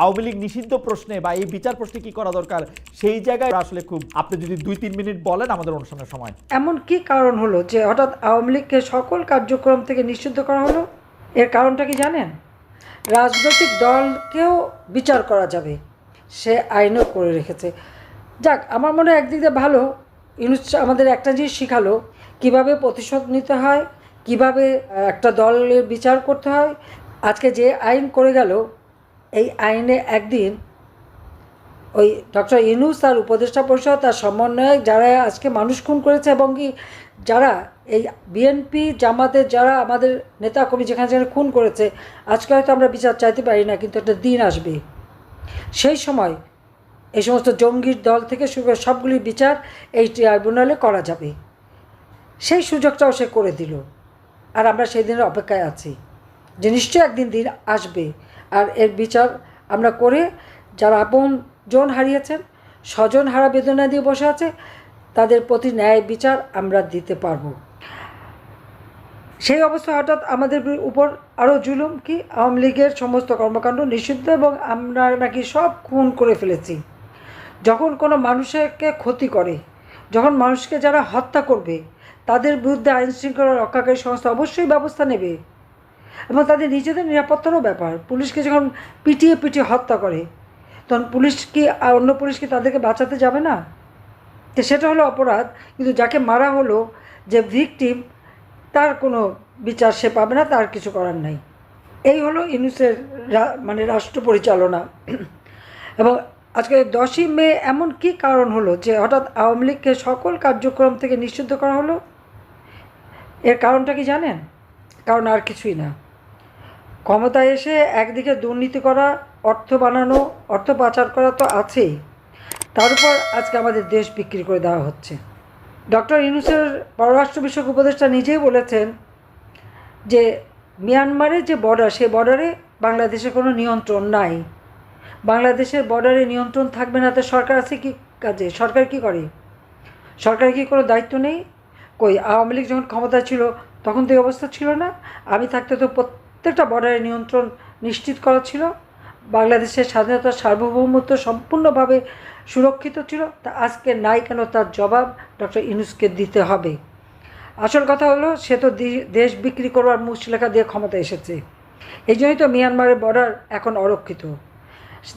আওয়ামী লীগ নিষিদ্ধ প্রশ্নে বা এই বিচার প্রশ্নে কি করা দরকার? সেই জায়গায় আসলে খুব আপনি যদি দুই, তিন মিনিট বলেন আমাদের অনুষ্ঠানের সময়। এমন কি কারণ হলো যে হঠাৎ আওয়ামী লীগকে সকল কার্যক্রম থেকে নিষিদ্ধ করা হলো? এর কারণটা কি জানেন? রাজনৈতিক দলকেও বিচার করা যাবে। সে আইনও করে রেখেছে। যাক, আমার মনে হয় একদিক দিয়ে ভালো। আমাদের একটা জিনিস শিখালো, কীভাবে প্রতিশোধ নিতে হয়, কীভাবে একটা দলের বিচার করতে হয়। আজকে যে আইন করে গেল এই আইনে একদিন ওই ডক্টর ইনুস তার উপদেষ্টা পরিষদ, তার সমন্বয়ক যারা আজকে মানুষ খুন করেছে এবং কি যারা এই বিএনপি জামাতের যারা আমাদের নেতা কর্মী যেখানে যেখানে খুন করেছে, আজকে হয়তো আমরা বিচার চাইতে পারি না, কিন্তু একটা দিন আসবে। সেই সময় এই সমস্ত জঙ্গির দল থেকে শুরু করে সবগুলি বিচার এই ট্রাইব্যুনালে করা যাবে। সেই সুযোগটাও সে করে দিল। আর আমরা সেই দিনের অপেক্ষায় আছি। যে নিশ্চয়ই একদিন দিন আসবে। আর এর বিচার আমরা করে যারা আপন জন হারিয়েছেন, স্বজন হারা বেদনা দিয়ে বসে আছে, তাদের প্রতি ন্যায় বিচার আমরা দিতে পারব। সেই অবস্থা হঠাৎ আমাদের উপর আরও জুলুম কি? আওয়ামী লীগের সমস্ত কর্মকাণ্ড নিষিদ্ধ এবং আমরা নাকি সব খুন করে ফেলেছি। যখন কোনো মানুষকে ক্ষতি করে, যখন মানুষকে যারা হত্যা করবে, তাদের বিরুদ্ধে আইন শৃঙ্খলা রক্ষাকারী সংস্থা অবশ্যই ব্যবস্থা নেবে। এবং তাদের নিজেদের নিরাপত্তারও ব্যাপার। পুলিশকে যখন পিটিয়ে পিটিয়ে হত্যা করে, তখন পুলিশ কি আর অন্য পুলিশ কি তাদেরকে বাঁচাতে যাবে না? তো সেটা হলো অপরাধ, কিন্তু যাকে মারা হলো, যে ভিকটিম, তার কোনো বিচার সে পাবে না, তার কিছু করার নাই। এই হলো ইনুসের মানে রাষ্ট্র পরিচালনা। এবং আজকে দশই মে এমন কি কারণ হলো যে হঠাৎ আওয়ামী লীগকে সকল কার্যক্রম থেকে নিষিদ্ধ করা হলো? এর কারণটা কি জানেন? কারণ আর কিছুই না। ক্ষমতায় এসে একদিকে দুর্নীতি করা, অর্থ বানানো, অর্থ পাচার করা তো আছেই। তার উপর আজকে আমাদের দেশ বিক্রি করে দেওয়া হচ্ছে। ডক্টর ইউনুসের পররাষ্ট্র বিষয়ক উপদেষ্টা নিজেই বলেছেন যে মিয়ানমারের যে বর্ডার সেই বর্ডারে বাংলাদেশের কোনো নিয়ন্ত্রণ নাই। বাংলাদেশের বর্ডারে নিয়ন্ত্রণ থাকবে না তো সরকার আছে কি কাজে? সরকার কি করে? সরকারের কি কোনো দায়িত্ব নেই? কই, আওয়ামী লীগ যখন ক্ষমতায় ছিল তখন তো এই অবস্থা ছিল না। আমি থাকতে তো প্রত্যেকটা বর্ডারের নিয়ন্ত্রণ নিশ্চিত করা ছিল। বাংলাদেশের স্বাধীনতা সার্বভৌমত্ব সম্পূর্ণভাবে সুরক্ষিত ছিল। তা আজকে নাই কেন তার জবাব ডক্টর ইনুসকে দিতে হবে। আসল কথা হলো, সে তো দেশ বিক্রি করবার মুচলেখা দিয়ে ক্ষমতা এসেছে। এই জন্যই তো মিয়ানমারের বর্ডার এখন অরক্ষিত।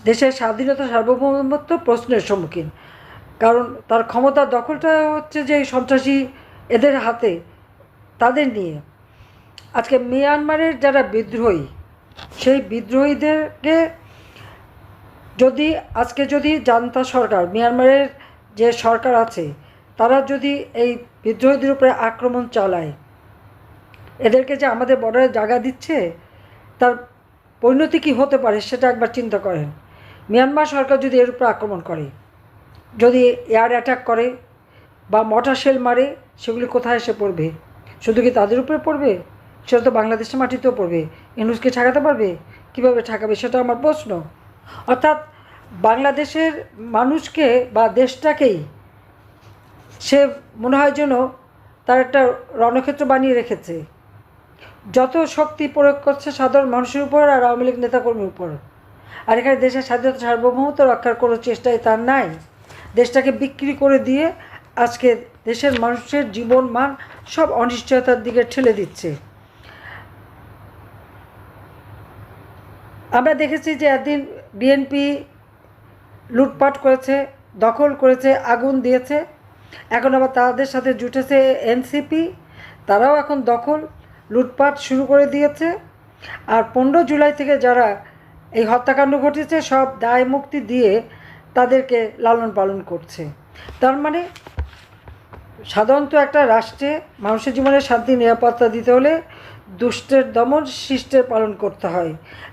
দেশের স্বাধীনতা সার্বভৌমত্ব প্রশ্নের সম্মুখীন। কারণ তার ক্ষমতা দখলটা হচ্ছে যে সন্ত্রাসী এদের হাতে। তাদের নিয়ে। আজকে মিয়ানমারের যারা বিদ্রোহী, সেই বিদ্রোহীদেরকে যদি, আজকে যদি জান্তা সরকার, মিয়ানমারের যে সরকার আছে, তারা যদি এই বিদ্রোহীদের উপরে আক্রমণ চালায়, এদেরকে যে আমাদের বর্ডারে জায়গা দিচ্ছে, তার পরিণতি কী হতে পারে সেটা একবার চিন্তা করেন। মিয়ানমার সরকার যদি এর উপরে আক্রমণ করে, যদি এয়ার অ্যাটাক করে বা মটার শেল মারে, সেগুলি কোথায় এসে পড়বে? শুধু কি তাদের উপরে পড়বে? সেটা তো বাংলাদেশের মাটিতেও পড়বে। ইনুসকে ঠেকাতে পারবে? কীভাবে ঠেকাবে সেটা আমার প্রশ্ন। অর্থাৎ বাংলাদেশের মানুষকে বা দেশটাকেই সে মনে হয় যেন তার একটা রণক্ষেত্র বানিয়ে রেখেছে। যত শক্তি প্রয়োগ করছে সাধারণ মানুষের উপর আর আওয়ামী লীগ নেতাকর্মীর উপর। আর এখানে দেশের স্বাধীনতা সার্বভৌমত্ব রক্ষার কোনো চেষ্টাই তার নাই। দেশটাকে বিক্রি করে দিয়ে আজকে দেশের মানুষের জীবন মান সব অনিশ্চয়তার দিকে ঠেলে দিচ্ছে। আমরা দেখেছি যে একদিন বিএনপি লুটপাট করেছে, দখল করেছে, আগুন দিয়েছে। এখন আবার তাদের সাথে জুটেছে এনসিপি তারাও এখন দখল, লুটপাট শুরু করে দিয়েছে। আর পনেরো জুলাই থেকে যারা এই হত্যাকাণ্ড ঘটেছে সব দায় মুক্তি দিয়ে তাদেরকে লালন পালন করছে। তার মানে সাধারণত একটা রাষ্ট্রে মানুষের জীবনে শান্তি, নিরাপত্তা দিতে হলে দুষ্টের দমন শিষ্টের পালন করতে হয়।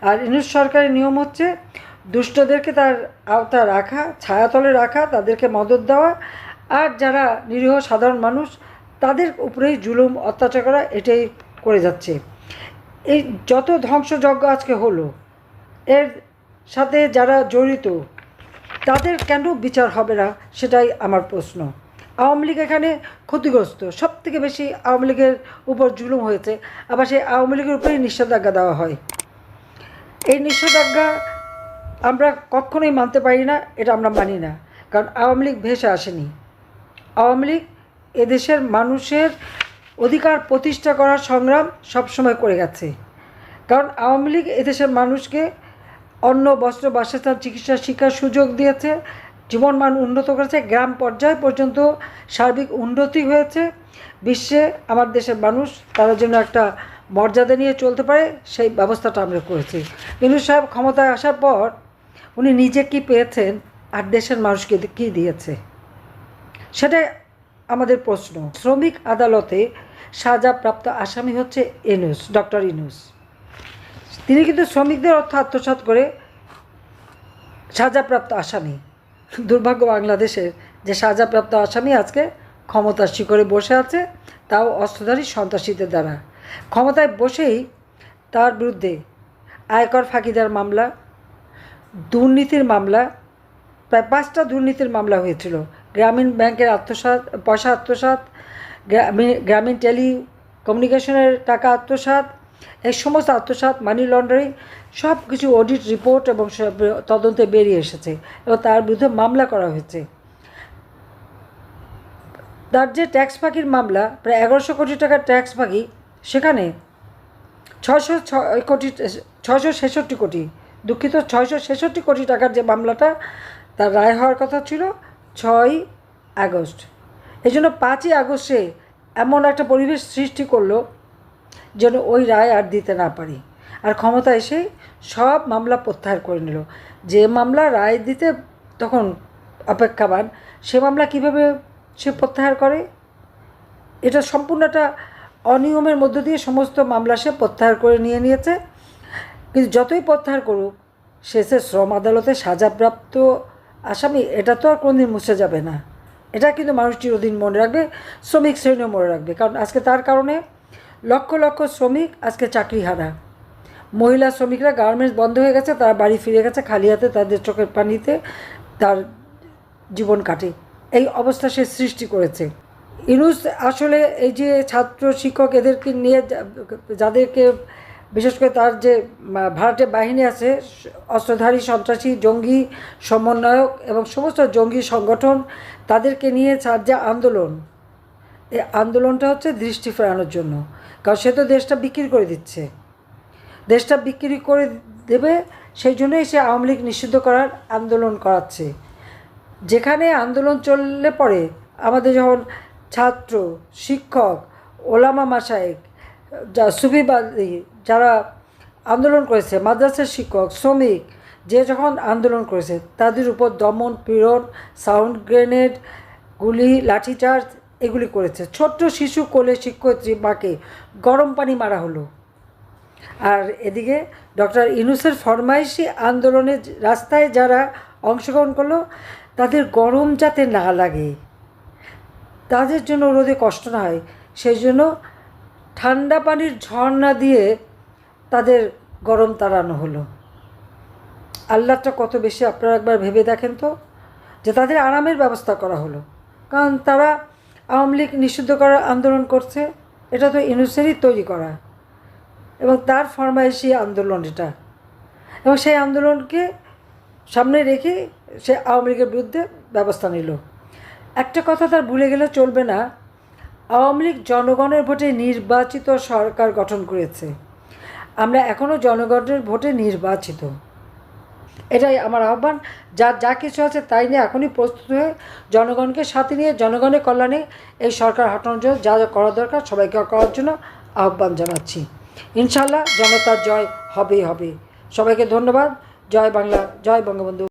আর ইনুস সরকারের নিয়ম হচ্ছে, দুষ্টদেরকে তার আওতা রাখা, ছায়াতলে রাখা, তাদেরকে মদত দেওয়া। আর যারা নিরীহ সাধারণ মানুষ, তাদের উপরেই জুলুম, অত্যাচার করা, এটাই করে যাচ্ছে। এই যত ধ্বংসযজ্ঞ আজকে হলো, এর সাথে যারা জড়িত, তাদের কেন বিচার হবে না, সেটাই আমার প্রশ্ন। আওয়ামী লীগ এখানে ক্ষতিগ্রস্ত। সব থেকে বেশি আওয়ামী লীগের উপর জুলুম হয়েছে। আবার সেই আওয়ামী লীগের উপরেই নিষেধাজ্ঞা দেওয়া হয়। এই নিষেধাজ্ঞা আমরা কখনোই মানতে পারি না, এটা আমরা মানি না। কারণ আওয়ামী লীগ ভেসে আসেনি। আওয়ামী লীগ এদেশের মানুষের অধিকার প্রতিষ্ঠা করার সংগ্রাম সবসময় করে গেছে। কারণ আওয়ামী লীগ এদেশের মানুষকে অন্ন, বস্ত্র, বাসস্থান, চিকিৎসা, শিক্ষার সুযোগ দিয়েছে। জীবনমান উন্নত করেছে। গ্রাম পর্যায় পর্যন্ত সার্বিক উন্নতি হয়েছে। বিশ্বে আমার দেশের মানুষ তারা যেন একটা মর্যাদা নিয়ে চলতে পারে, সেই ব্যবস্থাটা আমরা করেছি। কিন্তু সাহেব ক্ষমতায় আসার পর উনি নিজে কি পেয়েছেন আর দেশের মানুষকে কী দিয়েছে? সেটাই আমাদের প্রশ্ন। শ্রমিক আদালতে সাজাপ্রাপ্ত আসামি হচ্ছে ইনুস, ডক্টর ইনুস। তিনি কিন্তু শ্রমিকদের অর্থ আত্মসাৎ করে সাজাপ্রাপ্ত আসামি। দুর্ভাগ্য বাংলাদেশের যে সাজাপ্রাপ্ত আসামি আজকে ক্ষমতার শিখরে বসে আছে, তাও অস্ত্রধারী সন্ত্রাসীদের দ্বারা। ক্ষমতায় বসেই তার বিরুদ্ধে আয়কর ফাঁকিদার মামলা, দুর্নীতির মামলা, প্রায় পাঁচটা দুর্নীতির মামলা হয়েছিল। গ্রামীণ ব্যাংকের আত্মসাৎ, পয়সা আত্মসাৎ গ্রামীণ গ্রামীণ টেলি কমিউনিকেশনের টাকা আত্মসাৎ এই সমস্ত আত্মসাৎ মানি লন্ডারিং সব কিছু অডিট রিপোর্ট এবং তদন্তে বেরিয়ে এসেছে এবং তার বিরুদ্ধে মামলা করা হয়েছে। তার যে ট্যাক্স ফাঁকির মামলা, প্রায় এগারোশো কোটি টাকার ট্যাক্স ফাঁকি, সেখানে ছশো ছয় কোটি ছশো ছেষট্টি কোটি, দুঃখিত, ছয়শো ছেষট্টি কোটি টাকার যে মামলাটা, তার রায় হওয়ার কথা ছিল ছয় আগস্ট। এই জন্য পাঁচই আগস্টে এমন একটা পরিবেশ সৃষ্টি করল যেন ওই রায় আর দিতে না পারি। আর ক্ষমতা এসে সব মামলা প্রত্যাহার করে নিল। যে মামলা রায় দিতে তখন অপেক্ষাবান, সে মামলা কীভাবে সে প্রত্যাহার করে? এটা সম্পূর্ণ একটা অনিয়মের মধ্য দিয়ে সমস্ত মামলা সে প্রত্যাহার করে নিয়ে নিয়েছে। কিন্তু যতই প্রত্যাহার করুক, শেষে শ্রম আদালতে সাজাপ্রাপ্ত আসামি, এটা তো আর কোনোদিন মুছে যাবে না। এটা কিন্তু মানুষ চিরদিন মনে রাখবে, শ্রমিক শ্রেণীও মনে রাখবে। কারণ আজকে তার কারণে লক্ষ লক্ষ শ্রমিক আজকে চাকরি হারা। মহিলা শ্রমিকরা গার্মেন্টস বন্ধ হয়ে গেছে, তারা বাড়ি ফিরে গেছে, খালি হাতে তাদের চোখের পানিতে তার জীবন কাটে। এই অবস্থা সে সৃষ্টি করেছে। ইনুস আসলে এই যে ছাত্র শিক্ষক এদেরকে নিয়ে যাদেরকে বিশেষ করে তার যে ভারতের বাহিনী আছে, অস্ত্রধারী, সন্ত্রাসী, জঙ্গি সমন্বয়ক এবং সমস্ত জঙ্গি সংগঠন তাদেরকে নিয়ে তার যে আন্দোলন। এই আন্দোলনটা হচ্ছে দৃষ্টি ফেরানোর জন্য। কারণ সে তো দেশটা বিক্রি করে দিচ্ছে। দেশটা বিক্রি করে দেবে, সেই জন্যই সে আওয়ামী লীগ নিষিদ্ধ করার আন্দোলন করাচ্ছে। যেখানে আন্দোলন চললে পরে আমাদের যখন ছাত্র, শিক্ষক, ওলামা মাসায়েক যা সুফিবাদী যারা আন্দোলন করেছে, মাদ্রাসার শিক্ষক, শ্রমিক, যে যখন আন্দোলন করেছে, তাদের উপর দমন, পীড়ন, সাউন্ড গ্রেনেড, গুলি, লাঠিচার্জ এগুলি করেছে। ছোট্ট শিশু কোলে শিক্ষয়িত্রী মাকে গরম পানি মারা হলো। আর এদিকে ডক্টর ইনুসের ফরমাইশি আন্দোলনে রাস্তায় যারা অংশগ্রহণ করল, তাদের গরম যাতে না লাগে, তাদের জন্য রোদে কষ্ট না হয় সেই জন্য ঠান্ডা পানির ঝর্ণা দিয়ে তাদের গরম তাড়ানো হলো। আল্লাহটা কত বেশি, আপনারা একবার ভেবে দেখেন তো, যে তাদের আরামের ব্যবস্থা করা হলো। কারণ তারা আওয়ামী লীগ নিষিদ্ধ করার আন্দোলন করছে, এটা তো ইনুসেরই তৈরি করা। এবং তার ফরমাইশি আন্দোলন এটা। এবং সেই আন্দোলনকে সামনে রেখে সে আওয়ামী লীগের বিরুদ্ধে ব্যবস্থা নিল। একটা কথা তার ভুলে গেলে চলবে না, আওয়ামী লীগ জনগণের ভোটে নির্বাচিত সরকার গঠন করেছে। আমরা এখনও জনগণের ভোটে নির্বাচিত। এটাই আমার আহ্বান। যা যা কিছু আছে তাই নিয়ে এখনই প্রস্তুত হয়ে জনগণকে সাথে নিয়ে, জনগণের কল্যাণে এই সরকার হটানোর জন্য যা যা করা দরকার সবাইকে করার জন্য আহ্বান জানাচ্ছি। ইনশাল্লাহ জনতার জয় হবেই হবে। সবাইকে ধন্যবাদ। জয় বাংলা, জয় বঙ্গবন্ধু।